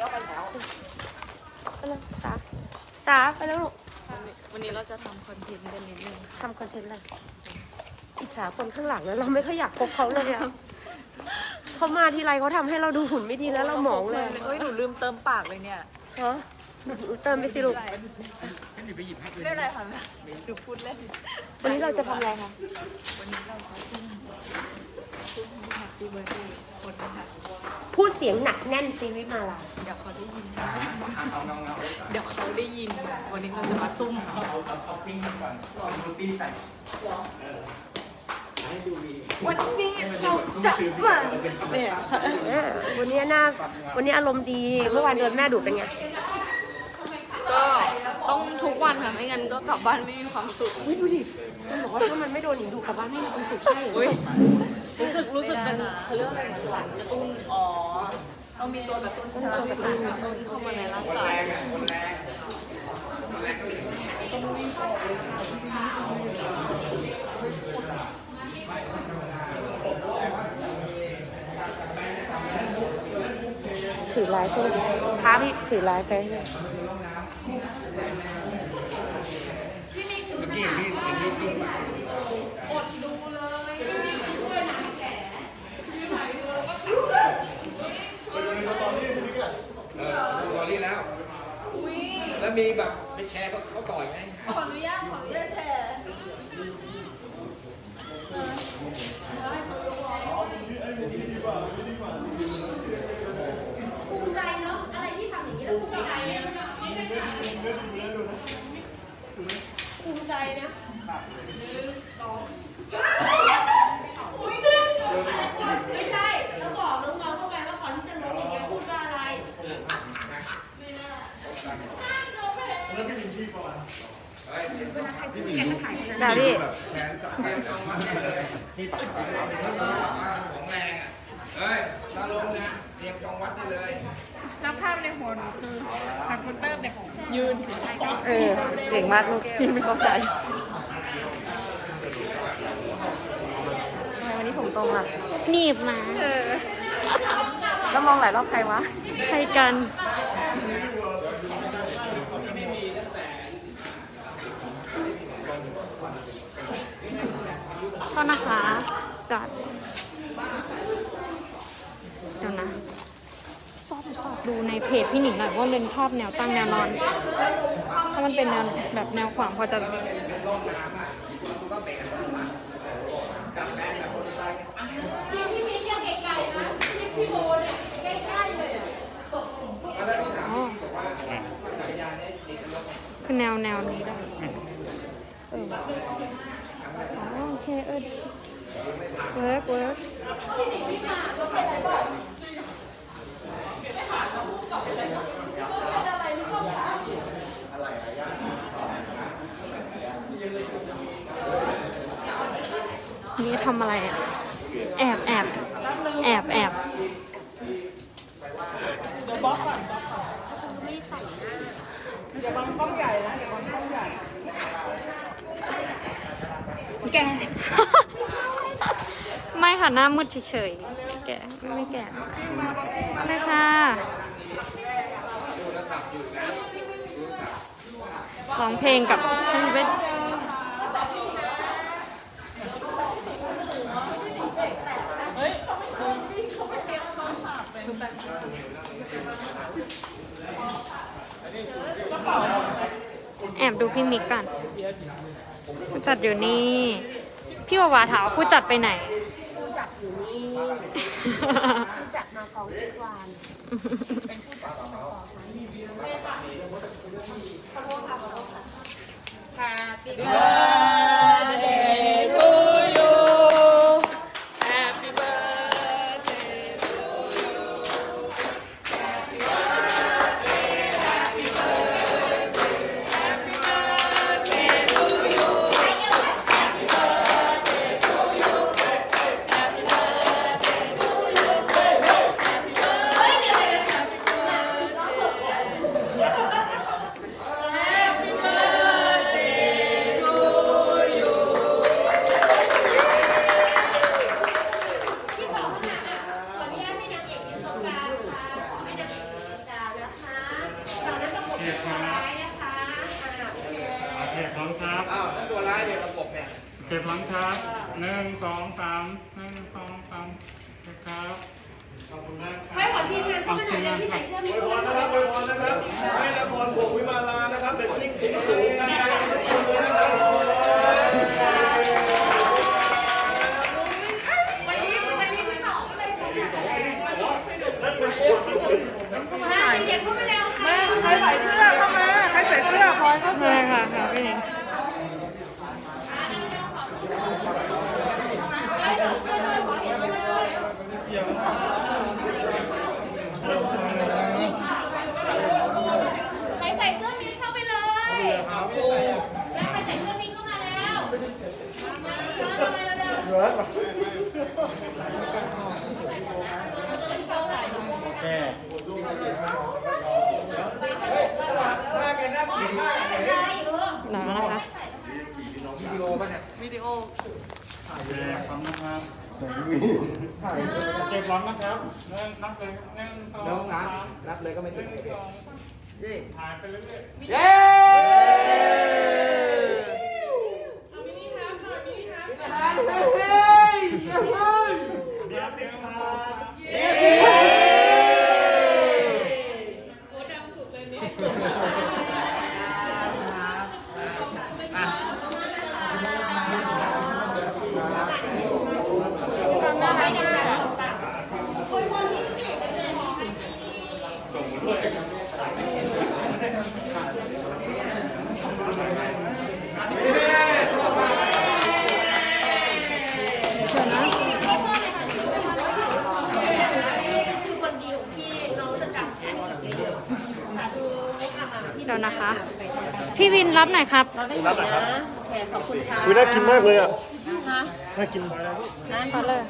เอาไปแล้วไปเลยตาตาไปแล้วลูกวันนี้เราจะทำคอนเทนต์กันนิดนึงค่ะทำคอนเทนต์อะไรอิจฉาคนข้างหลังแล้วเราไม่ค่อยอยากพบเขาเลยอะเขามาทีไรเขาทำให้เราดูหุ่นไม่ดีแล้วเราหมองเลยเอ้ยหนูลืมเติมปากเลยเนี่ยฮะหนูเติมไปสิลูกไม่เป็นไรค่ะหนูพูดเล่นวันนี้เราจะทำอะไรคะวันนี้เราจะซุ่มซุ่มแฮปปี้เบิร์ดเดย์คนค่ะพูดเสียงหนักแน่นซีวิมาลา เดี๋ยวเขาได้ยินเดี๋ยวเขาได้ยิน วันนี้เราจะมาซุ่มวันนี้เราจะมาเนี่ยวันนี้หน้าวันนี้อารมณ์ดี เมื่อวานโดนแม่ดุเป็นไง ก็ต้องทุกวันค่ะ ไม่งั้นก็กลับบ้านไม่มีความสุขเฮ้ยดูดิมันบอกว่าถ้ามันไม่โดนหนิงดุกลับบ้านไม่มีความสุขใช่รออุ้ยรู้สึกรู้สึกเป็นเขาเรียกอะไรนะสารกระตุ้น อ๋อ ต้องมีตัวกระตุ้นต้องใช่ไหมเติมสารกระตุ้นเข้ามาในร่างกายถือไลฟ์ไหมพาพี่ถือไลฟ์ไปให้หน่อยเมื่อกี้เห็นพี่เห็นพี่จิ้มมาเออดูตอรี่แล้ว แล้วมีแบบไปแชร์เขาเขาต่อยไหมภูมิใจเนาะอะไรที่ทำอย่างนี้แล้วภูมิใจนะภูมิใจนะไม่ใช่แล้วบอกน้องๆเข้าไปว่าก่อนที่จะลงอย่างเงี้ยพูดว่าอะไร พี่หมิง ดูดาพี่แบบแขนจับแขนจับมัดเลยที่ปัดปัดของแรงอะเฮ้ยตาลงนะเตรียมจองวัดได้เลยแล้วภาพในหัวหนูคือทางคุณเติมเนี่ยยืนเออเก่งมากลูกพี่ไม่เข้าใจทำไมวันนี้ผมตรงล่ะหนีบมาแล้วมองหลายรอบใครวะ ใครกัน ษนะคะจัดเดี๋ยวนะซอบฝากดูในเพจพี่หนิงหน่อยว่าเป็นภาพแนวตั้งแนวนอน ถ้ามันเป็นแนวแบบแนวขวางพอจะคือแนวแนวนี้ได้เอออ๋อ โอเคเออเวิร์กเวิร์กนี่ทำอะไรอะ แอบแอบแอบแอบอย่าบังกล้องใหญ่นะอย่าบังกล้องใหญ่ แก ไม่ค่ะ หน้ามืดเฉยๆ แกไม่แกไม่ค่ะ ร้องเพลงกับท่านเวทแอบดูพี่มิกก่อน ผู้จัดอยู่นี่ พี่วาวาถามว่าผู้จัดไปไหน ผู้จัดอยู่นี่ผู้จัดมากองทุกวันเป็นผู้จัดของกองค่ะ Happy birthday ครับอ้าวแล้วตัวร้ายเนี่ยประกบเนี่ยโอเคพร้อมครับหนึ่งสองสามหนึ่งสองสามโอเคครับขอบคุณมากครับให้ขอทีมงานเข้าไปหน่อยเร็วที่ใส่เสื้อมีอวยพรนะครับอวยพรนะครับให้นครบวกวิมาลานะครับเป็นที่สูงสูงกันกันทุกคนเลยนะครับใครใส่เสื้อเข้ามาใครใส่เสื้อพลอยเข้ามา ใช่ค่ะค่ะพี่หนิง ใครใส่เสื้อมีเข้าไปเลยแล้วใครใส่เสื้อมีเข้ามาแล้วมาเร็วๆ หนานะคะ โอเคพร้อม นะครับโอเคพร้อมนะครับหนึ่งนับเลยหนึ่งสองน้องนับสามนับเลยก็ไม่ถึงหนึ่งสองถ่ายไปเรื่อยๆ เย้มินิฮาร์ฟหน่อยมินิฮาร์ฟเดี๋ยวสิบพาท โอ้ดังสุดเลยเนี่ย เดี๋ยวนะ เดี๋ยวนะคะ พี่วินรับหน่อยครับวิน่ากินมากเลยอะน่ากินขอเลย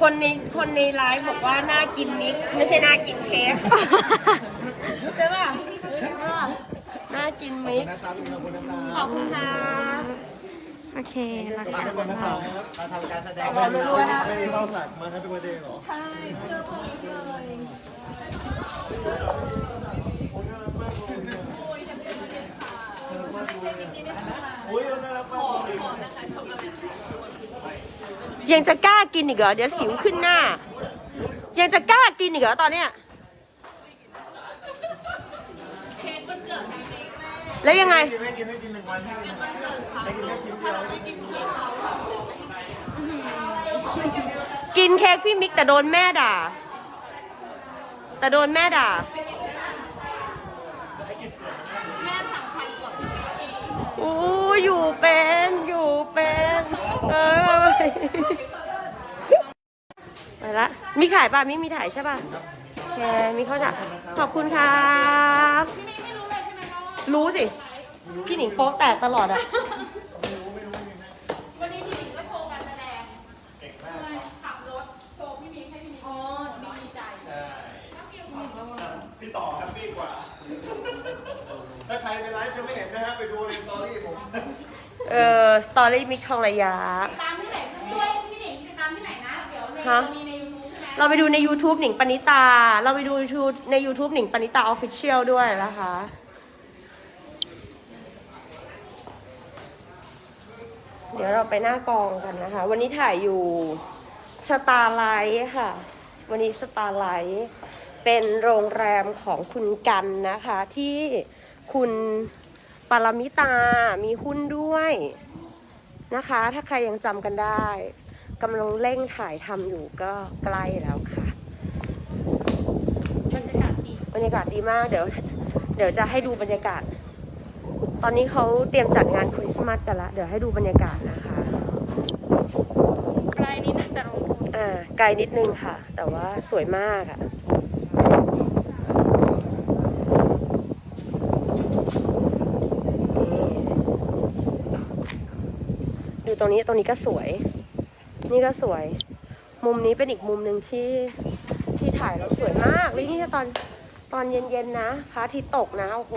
คนในคนในไลฟ์บอกว่าน่ากินนิกไม่ใช่น่ากินเค้กใช่ป่ะน่ากินมิกขอบคุณค่ะโอเคราคาเราทำการแสดงขอบคุณด้วยนะไม่ได้เข้าสักมาให้เป็นวันเดย์หรอ ใช่เพื่อคนนี้เลย ยังจะกล้ากินอีกเหรอ เดี๋ยวสิวขึ้นหน้า ยังจะกล้ากินอีกเหรอตอนเนี้ยแล้วยังไงกินให้กินให้กินหนึ่งวันให้กินให้กินแค่ชิ้นเดียวกินเค้กพี่มิกแต่โดนแม่ด่า แต่โดนแม่ด่า โอ้ อยู่เป็นอยู่เป็นเออไปละมีถ่ายป่ะมิมีถ่ายใช่ป่ะแคมีเข้าถ่ายขอบคุณครับ รู้สิ พี่หนิงโป๊ะแตกตลอดอะ วันนี้พี่หนิงก็โชว์การแสดงเลยขับรถโชว์พี่มิกให้พี่มิกอ๋อดีใจ พี่ต่อแฮปปี้กว่า ถ้า ใครในไลฟ์จะไม่เห็นนะฮะไปดูในสตอรี่ผมเออสตอรี่มิกทองระยะ ตามที่ไหนช่วยพี่หนิงติดตามที่ไหนนะ เดี๋ยวในฮะ มีในยูทูบใช่ไหมเราไปดูใน YouTube หนิงปณิตา เราไปดู YouTube ใน YouTube หนิงปณิตาออฟฟิเชียลด้วยนะคะ เดี๋ยวเราไปหน้ากองกันนะคะ วันนี้ถ่ายอยู่สตาร์ไลท์ค่ะ วันนี้สตาร์ไลท์เป็นโรงแรมของคุณกันนะคะ ที่ คุณปารมิตา มีหุ้นด้วยนะคะ ถ้าใครยังจำกันได้กำลังเร่งถ่ายทำอยู่ก็ใกล้แล้วค่ะบรรยากาศดีบรรยากาศดีมากเดี๋ยวเดี๋ยวจะให้ดูบรรยากาศ ตอนนี้เขาเตรียมจัดงานคริสต์มาสกันละเดี๋ยวให้ดูบรรยากาศนะคะไกลนิดนึงแต่ลงทุนอ่าไกลนิดนึงค่ะ แต่ว่าสวยมากอะ่ะ ตรงนี้ตรงนี้ก็สวย นี่ก็สวย มุมนี้เป็นอีกมุมหนึ่งที่ที่ถ่ายแล้วสวยมากเลยนี่ตอนตอนเย็นๆนะพระอาทิตย์ตกนะโอ้โห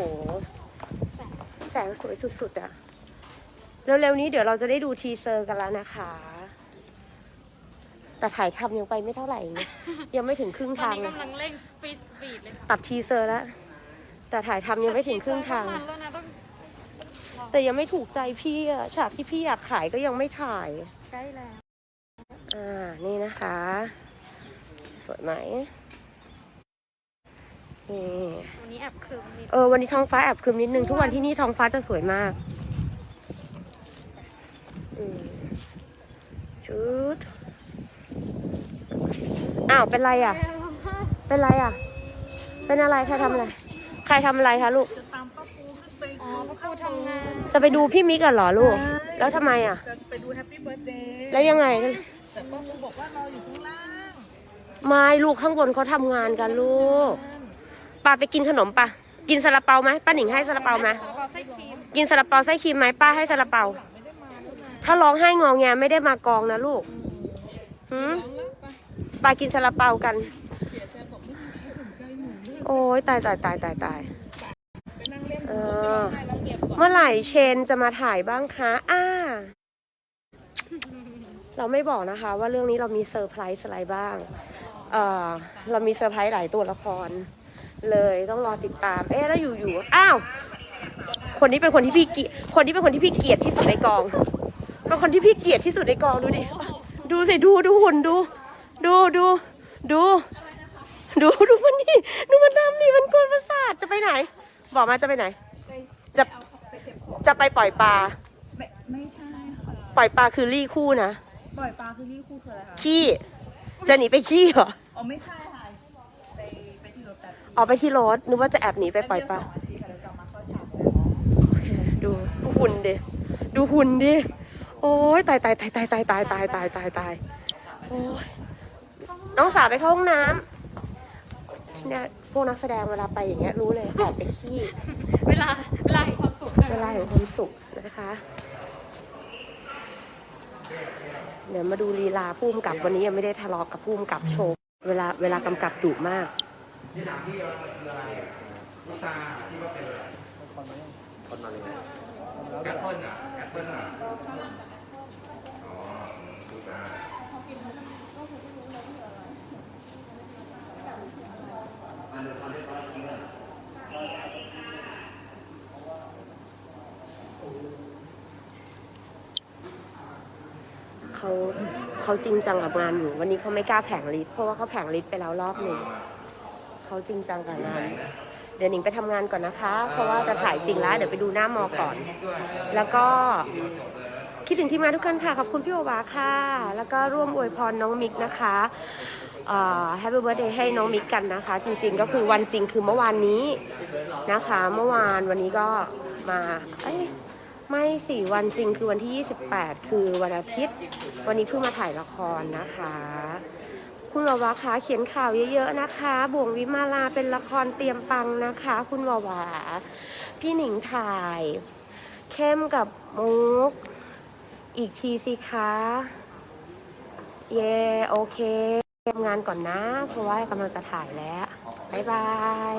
แสงสวยสุดๆอะเร็วๆนี้เดี๋ยวเราจะได้ดูทีเซอร์กันแล้วนะคะ แต่ถ่ายทำยังไปไม่เท่าไหร่นะยังไม่ถึงครึ่งตอนทางนี้เลยกำลังเร่งสปีดสปีดเลยค่ะตัดทีเซอร์แล้ว แต่ถ่ายทำยังไม่ถึงครึ่งทางมันแล้วนะต้อง แต่ยังไม่ถูกใจพี่อะฉากที่พี่อยากขายก็ยังไม่ถ่ายใกล้แล้ว อ่า นี่นะคะ สวยไหมนี่วันนี้แอบคืมนิดเออ วันนี้ท้องฟ้าแอบครึมนิดนึง ทุกวันที่นี่ท้องฟ้าจะสวยมากอืมชุด อ้าว เป็นไรอะ เป็นไรอะ เป็นอะไร ใครทำอะไร ใครทำอะไรคะลูก อ๋อพระครูทำงาน จะไปดูพี่มิกกันเหรอลูก แล้วทำไมอะ จะไปดูแฮปปี้เบิร์ดเดย์แล้วยังไงแต่ป้าปูบอกว่ารออยู่ข้างล่างไม่ลูกข้างบนเขาทำงานกันลูกป้าไปกินขนมปะกินซาลาเปาไหมป้าหนิงให้ซาลาเปาไหมซาลาเปาไส้ครีมกินซาลาเปาไส้ครีมไหมป้าให้ซาลาเปา ถ้าร้องไห้งองแงไม่ได้มากองนะลูกหืมป้ากินซาลาเปากัน โอ้ยตายตายตายตายตาย ไปนั่งเล่น เออ ได้แล้ว เมื่อไหร่เชนจะมาถ่ายบ้างคะอ่า เราไม่บอกนะคะ ว่าเรื่องนี้เรามีเซอร์ไพรส์อะไรบ้าง เออเรามีเซอร์ไพรส์หลายตัวละคร เลยต้องรอติดตาม เอ๊ะแล้วอยู่ๆอ้าว คนนี้เป็นคนที่พี่เกลียดคนนี้เป็นคนที่พี่เกลียดที่สุดในกองเป็นคนที่พี่เกลียดที่สุดในกองดูดิ ดูสิดูดูหุ่นดู ดูดูดูดูดูมันนี่ดูมันทำดิมันกวนประสาทจะไปไหน บอกมาจะไปไหน จะ จะไปปล่อยปลา ไม่ไม่ใช่ค่ะปล่อยปลาคือรี่คู่นะ ปล่อยปลาคือนี่คู่คืออะไรคะขี้ จะหนีไปขี้เหรอ อ๋อไม่ใช่ค่ะไปไปที่รถแต่เอาไปที่รถนึกว่าจะแอบหนีไปปล่อยปลาสองนาทีค่ะเดี๋ยวกลับมาเข้าฉากดูดูหุ่นดิ ดูหุ่นดิ โอ้ยตายตายตายตายตายตายตายตายตายตายโอ้ยน้องสาวไปเข้าห้องน้ำเนี่ยพวกนักแสดงเวลาไปอย่างเงี้ยรู้เลยแอบไปขี้ เวลาเวลา เวลาแห่งความสุขนะคะ เดี๋ยวมาดูลีลาพุ่มกับวันนี้ยังไม่ได้ทะเลาะกับพุ่มกับโชว์เวลาเวลากำกับดุมากที่ถามพี่ว่ามันคืออะไรลูกซาที่ว่าเป็นอะไรคนมาเลยแอปเปิ้ลอะแอปเปิ้ลอะอ๋อลูกซาอันนี้เขาเรียกว่าอะไร เขาเขาจริงจังกับงานอยู่ วันนี้เขาไม่กล้าแผงลิ์เพราะว่าเขาแผงลิ์ไปแล้วรอบหนึ่งเขาจริงจังกับงาน เดี๋ยวหนิงไปทำงานก่อนนะคะ เพราะว่าจะถ่ายจริงแล้ว เดี๋ยวไปดูหน้ามอก่อน แล้วก็คิดถึงที่มาทุกคนค่ะ ขอบคุณพี่โอวาค่ะ แล้วก็ร่วมอวยพรน้องมิกนะคะแฮปปี้เบิร์ดเดย์ให้น้องมิกกันนะคะ จริงๆ ก็คือวันจริงคือเมื่อวานนี้นะคะ เมื่อวานวันนี้ก็มาเอ้ย ไม่สิวันจริงคือวันที่ 28 คือวันอาทิตย์ วันนี้เพิ่งมาถ่ายละครนะคะ คุณวาวาคะเขียนข่าวเยอะๆนะคะ บ่วงวิมาลาเป็นละครเตรียมปังนะคะ คุณวาวาพี่หนิงถ่าย เข้มกับมุก อีกทีสิคะ เย่โอเคทำงานก่อนนะ เพราะว่ากำลังจะถ่ายแล้ว บ๊ายบาย